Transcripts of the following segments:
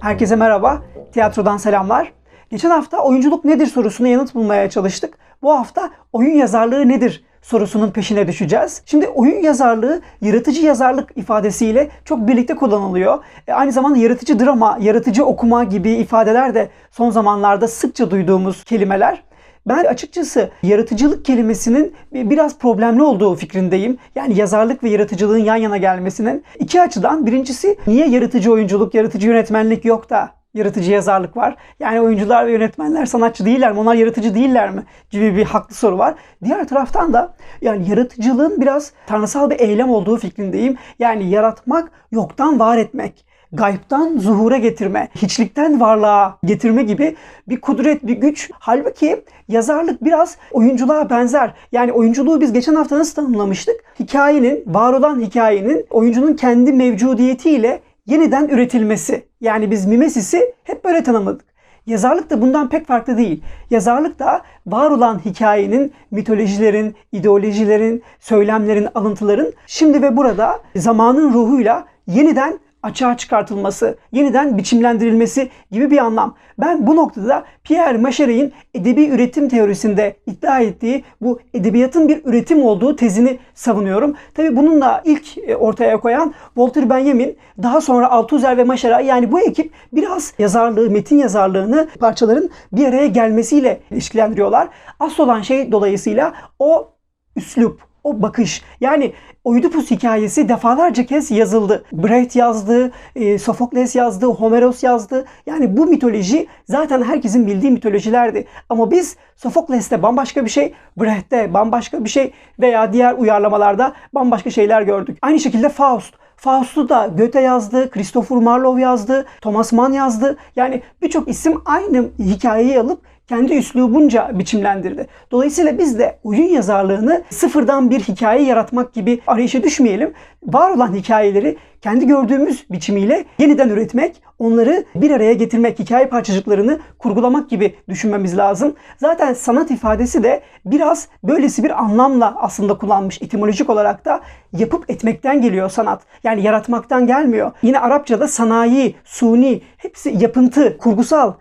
Herkese merhaba. Tiyatrodan selamlar. Geçen hafta oyunculuk nedir sorusuna yanıt bulmaya çalıştık. Bu hafta oyun yazarlığı nedir sorusunun peşine düşeceğiz. Şimdi oyun yazarlığı yaratıcı yazarlık ifadesiyle çok birlikte kullanılıyor. E, aynı zamanda yaratıcı drama, yaratıcı okuma gibi ifadeler de son zamanlarda sıkça duyduğumuz kelimeler. Ben açıkçası yaratıcılık kelimesinin biraz problemli olduğu fikrindeyim. Yani yazarlık ve yaratıcılığın yan yana gelmesinin iki açıdan. Birincisi niye yaratıcı oyunculuk, yaratıcı yönetmenlik yok da yaratıcı yazarlık var. Yani oyuncular ve yönetmenler sanatçı değiller mi? Onlar yaratıcı değiller mi? gibi bir haklı soru var. Diğer taraftan da yani yaratıcılığın biraz tanrısal bir eylem olduğu fikrindeyim. Yani yaratmak, yoktan var etmek gaybtan zuhura getirme, hiçlikten varlığa getirme gibi bir kudret, bir güç. Halbuki yazarlık biraz oyunculuğa benzer. Yani oyunculuğu biz geçen hafta nasıl tanımlamıştık? Hikayenin, var olan hikayenin oyuncunun kendi mevcudiyetiyle yeniden üretilmesi. Yani biz mimesisi hep böyle tanımladık. Yazarlık da bundan pek farklı değil. Yazarlık da var olan hikayenin, mitolojilerin, ideolojilerin, söylemlerin, alıntıların şimdi ve burada zamanın ruhuyla yeniden açığa çıkartılması, yeniden biçimlendirilmesi gibi bir anlam. Ben bu noktada Pierre Macheret'in edebi üretim teorisinde iddia ettiği bu edebiyatın bir üretim olduğu tezini savunuyorum. Tabi bununla ilk e, ortaya koyan Walter Benjamin, daha sonra Althusser ve Macheret yani bu ekip biraz yazarlığı, metin yazarlığını parçaların bir araya gelmesiyle ilişkilendiriyorlar. Asıl olan şey dolayısıyla o üslup, o bakış. Yani Oidipus hikayesi defalarca kez yazıldı. Brecht yazdı, e, Sofokles yazdı, Homeros yazdı. Yani bu mitoloji zaten herkesin bildiği mitolojilerdi. Ama biz Sofokles'te bambaşka bir şey, Brecht'te bambaşka bir şey veya diğer uyarlamalarda bambaşka şeyler gördük. Aynı şekilde Faust. Faust'u da Goethe yazdı, Christopher Marlowe yazdı, Thomas Mann yazdı. Yani birçok isim aynı hikayeyi alıp kendi üslubunca biçimlendirdi. Dolayısıyla biz de oyun yazarlığını sıfırdan bir hikaye yaratmak gibi arayışa düşmeyelim. Var olan hikayeleri kendi gördüğümüz biçimiyle yeniden üretmek, onları bir araya getirmek, hikaye parçacıklarını kurgulamak gibi düşünmemiz lazım. Zaten sanat ifadesi de biraz böylesi bir anlamla aslında kullanmış etimolojik olarak da yapıp etmekten geliyor sanat. Yani yaratmaktan gelmiyor. Yine Arapçada sanayi, suni, hepsi yapıntı, kurgusal,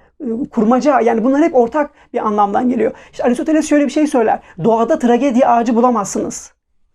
kurmaca yani bunlar hep ortak bir anlamdan geliyor. İşte Aristoteles şöyle bir şey söyler. Doğada tragedi ağacı bulamazsınız.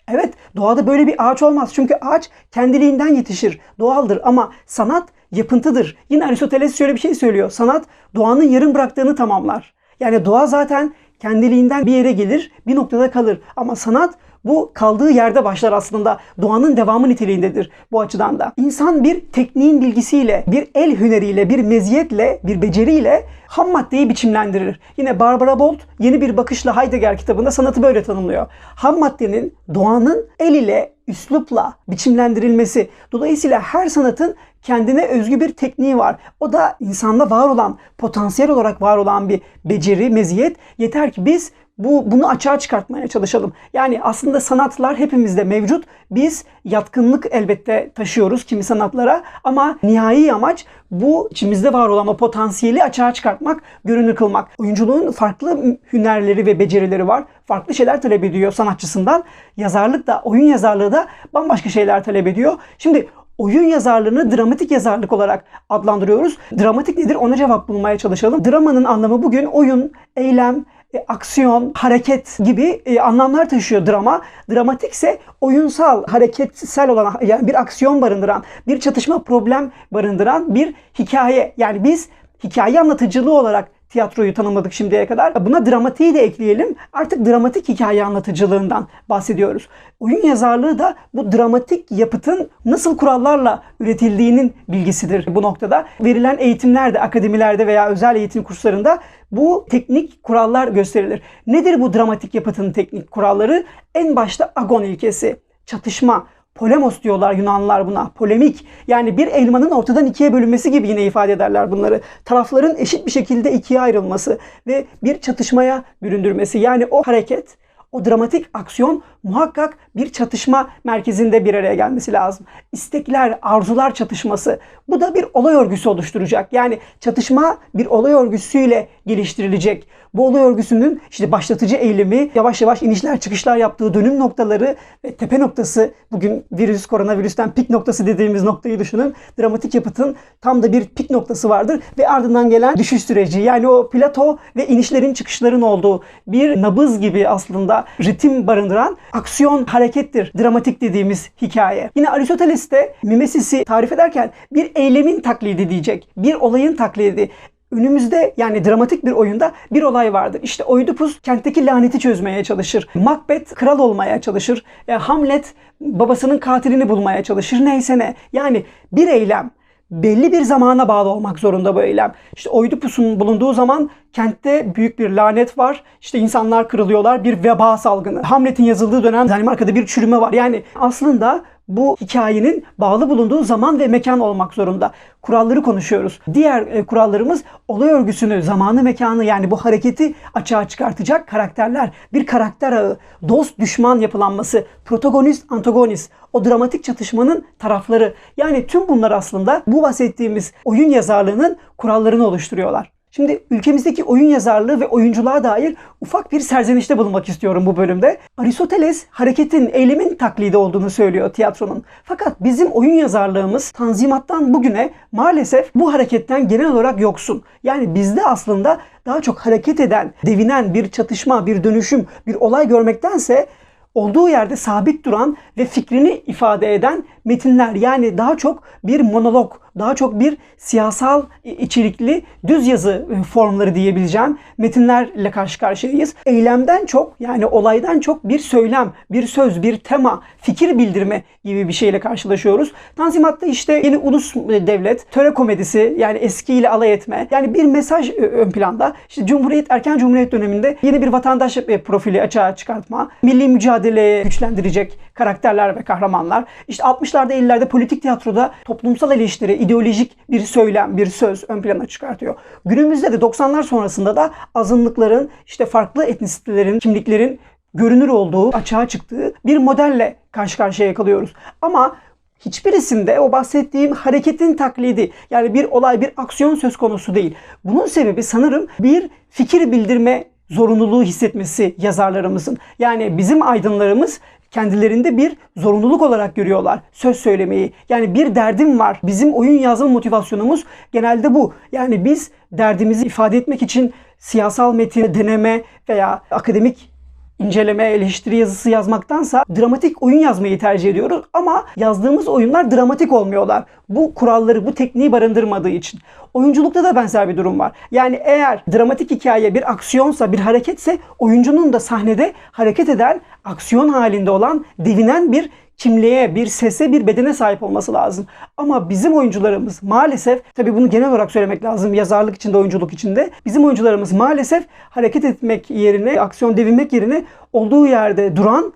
Evet doğada böyle bir ağaç olmaz. Çünkü ağaç kendiliğinden yetişir. Doğaldır ama sanat yapıntıdır. Yine Aristoteles şöyle bir şey söylüyor. Sanat doğanın yarım bıraktığını tamamlar. Yani doğa zaten kendiliğinden bir yere gelir, bir noktada kalır. Ama sanat bu kaldığı yerde başlar aslında. Doğanın devamı niteliğindedir bu açıdan da. İnsan bir tekniğin bilgisiyle, bir el hüneriyle, bir meziyetle, bir beceriyle ham maddeyi biçimlendirir. Yine Barbara Bolt yeni bir bakışla Heidegger kitabında sanatı böyle tanımlıyor. Ham maddenin doğanın el ile, üslupla biçimlendirilmesi. Dolayısıyla her sanatın kendine özgü bir tekniği var. O da insanda var olan, potansiyel olarak var olan bir beceri, meziyet. Yeter ki biz bu bunu açığa çıkartmaya çalışalım. Yani aslında sanatlar hepimizde mevcut. Biz yatkınlık elbette taşıyoruz kimi sanatlara ama nihai amaç bu içimizde var olan o potansiyeli açığa çıkartmak, görünür kılmak. Oyunculuğun farklı hünerleri ve becerileri var. Farklı şeyler talep ediyor sanatçısından. Yazarlık da, oyun yazarlığı da bambaşka şeyler talep ediyor. Şimdi oyun yazarlığını dramatik yazarlık olarak adlandırıyoruz. Dramatik nedir? Ona cevap bulmaya çalışalım. Dramanın anlamı bugün oyun, eylem, e, aksiyon, hareket gibi e, anlamlar taşıyor drama. Dramatik ise oyunsal, hareketsel olan yani bir aksiyon barındıran, bir çatışma problem barındıran bir hikaye. Yani biz hikaye anlatıcılığı olarak tiyatroyu tanımladık şimdiye kadar. Buna dramatiği de ekleyelim. Artık dramatik hikaye anlatıcılığından bahsediyoruz. Oyun yazarlığı da bu dramatik yapıtın nasıl kurallarla üretildiğinin bilgisidir bu noktada. Verilen eğitimlerde, akademilerde veya özel eğitim kurslarında bu teknik kurallar gösterilir. Nedir bu dramatik yapıtın teknik kuralları? En başta agon ilkesi, çatışma, Polemos diyorlar Yunanlılar buna. Polemik. Yani bir elmanın ortadan ikiye bölünmesi gibi yine ifade ederler bunları. Tarafların eşit bir şekilde ikiye ayrılması ve bir çatışmaya büründürmesi. Yani o hareket, o dramatik aksiyon muhakkak bir çatışma merkezinde bir araya gelmesi lazım. İstekler, arzular çatışması. Bu da bir olay örgüsü oluşturacak. Yani çatışma bir olay örgüsüyle geliştirilecek. Bu olay örgüsünün işte başlatıcı eğilimi, yavaş yavaş inişler çıkışlar yaptığı dönüm noktaları ve tepe noktası, bugün virüs, koronavirüsten pik noktası dediğimiz noktayı düşünün. Dramatik yapıtın tam da bir pik noktası vardır ve ardından gelen düşüş süreci. Yani o plato ve inişlerin çıkışların olduğu bir nabız gibi aslında ritim barındıran aksiyon harekettir. Dramatik dediğimiz hikaye. Yine Aristoteles de mimesisi tarif ederken bir eylemin taklidi diyecek. Bir olayın taklidi. Önümüzde yani dramatik bir oyunda bir olay vardır. İşte Oidipus kentteki laneti çözmeye çalışır. Macbeth kral olmaya çalışır. E, Hamlet babasının katilini bulmaya çalışır. Neyse ne. Yani bir eylem belli bir zamana bağlı olmak zorunda bu eylem. İşte Oidipus'un bulunduğu zaman kentte büyük bir lanet var. İşte insanlar kırılıyorlar. Bir veba salgını. Hamlet'in yazıldığı dönem Danimarka'da bir çürüme var. Yani aslında bu hikayenin bağlı bulunduğu zaman ve mekan olmak zorunda. Kuralları konuşuyoruz. Diğer e, kurallarımız olay örgüsünü, zamanı, mekanı yani bu hareketi açığa çıkartacak karakterler. Bir karakter ağı, dost düşman yapılanması, protagonist, antagonist, o dramatik çatışmanın tarafları. Yani tüm bunlar aslında bu bahsettiğimiz oyun yazarlığının kurallarını oluşturuyorlar. Şimdi ülkemizdeki oyun yazarlığı ve oyunculuğa dair ufak bir serzenişte bulunmak istiyorum bu bölümde. Aristoteles hareketin, eylemin taklidi olduğunu söylüyor tiyatronun. Fakat bizim oyun yazarlığımız Tanzimat'tan bugüne maalesef bu hareketten genel olarak yoksun. Yani bizde aslında daha çok hareket eden, devinen bir çatışma, bir dönüşüm, bir olay görmektense olduğu yerde sabit duran ve fikrini ifade eden metinler yani daha çok bir monolog, daha çok bir siyasal içerikli düz yazı e, formları diyebileceğim metinlerle karşı karşıyayız. Eylemden çok yani olaydan çok bir söylem, bir söz, bir tema, fikir bildirme gibi bir şeyle karşılaşıyoruz. Tanzimat'ta işte yeni ulus devlet, töre komedisi yani eskiyle alay etme yani bir mesaj e, ön planda. İşte Cumhuriyet, erken Cumhuriyet döneminde yeni bir vatandaş e, profili açığa çıkartma, milli mücadeleye güçlendirecek karakterler ve kahramanlar. İşte 60'larda 50'lerde politik tiyatroda toplumsal eleştiri, ideolojik bir söylem, bir söz ön plana çıkartıyor. Günümüzde de 90'lar sonrasında da azınlıkların, işte farklı etnisitelerin, kimliklerin görünür olduğu, açığa çıktığı bir modelle karşı karşıya kalıyoruz. Ama hiçbirisinde o bahsettiğim hareketin taklidi yani bir olay, bir aksiyon söz konusu değil. Bunun sebebi sanırım bir fikir bildirme zorunluluğu hissetmesi yazarlarımızın. Yani bizim aydınlarımız kendilerinde bir zorunluluk olarak görüyorlar söz söylemeyi. Yani bir derdim var. Bizim oyun yazma motivasyonumuz genelde bu. Yani biz derdimizi ifade etmek için siyasal metin, deneme veya akademik inceleme, eleştiri yazısı yazmaktansa dramatik oyun yazmayı tercih ediyoruz. Ama yazdığımız oyunlar dramatik olmuyorlar. Bu kuralları, bu tekniği barındırmadığı için. Oyunculukta da benzer bir durum var. Yani eğer dramatik hikaye bir aksiyonsa, bir hareketse oyuncunun da sahnede hareket eden, aksiyon halinde olan, devinen bir kimliğe, bir sese, bir bedene sahip olması lazım. Ama bizim oyuncularımız maalesef, tabii bunu genel olarak söylemek lazım yazarlık içinde, oyunculuk içinde. Bizim oyuncularımız maalesef hareket etmek yerine, aksiyon devinmek yerine olduğu yerde duran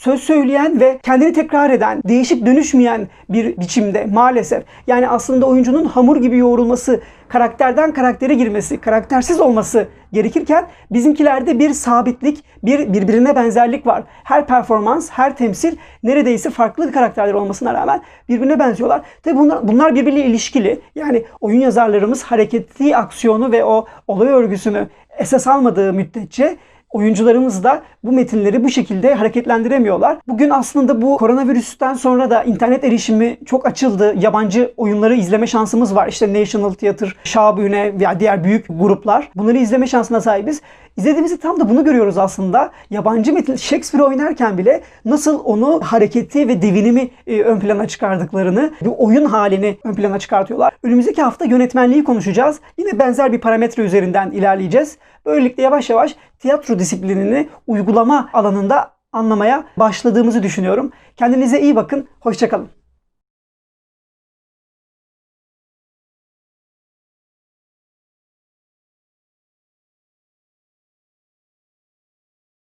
söz söyleyen ve kendini tekrar eden, değişip dönüşmeyen bir biçimde maalesef. Yani aslında oyuncunun hamur gibi yoğrulması, karakterden karaktere girmesi, karaktersiz olması gerekirken bizimkilerde bir sabitlik, bir birbirine benzerlik var. Her performans, her temsil neredeyse farklı karakterler olmasına rağmen birbirine benziyorlar. Tabi bunlar, bunlar birbiriyle ilişkili. Yani oyun yazarlarımız hareketli aksiyonu ve o olay örgüsünü esas almadığı müddetçe oyuncularımız da bu metinleri bu şekilde hareketlendiremiyorlar. Bugün aslında bu koronavirüsten sonra da internet erişimi çok açıldı. Yabancı oyunları izleme şansımız var. İşte National Theatre, Şabüne veya diğer büyük gruplar. Bunları izleme şansına sahibiz. İzlediğimizde tam da bunu görüyoruz aslında. Yabancı metin Shakespeare oynarken bile nasıl onu hareketi ve devinimi e, ön plana çıkardıklarını, bir oyun halini ön plana çıkartıyorlar. Önümüzdeki hafta yönetmenliği konuşacağız. Yine benzer bir parametre üzerinden ilerleyeceğiz. Böylelikle yavaş yavaş tiyatro disiplinini uygulama alanında anlamaya başladığımızı düşünüyorum. Kendinize iyi bakın. Hoşçakalın.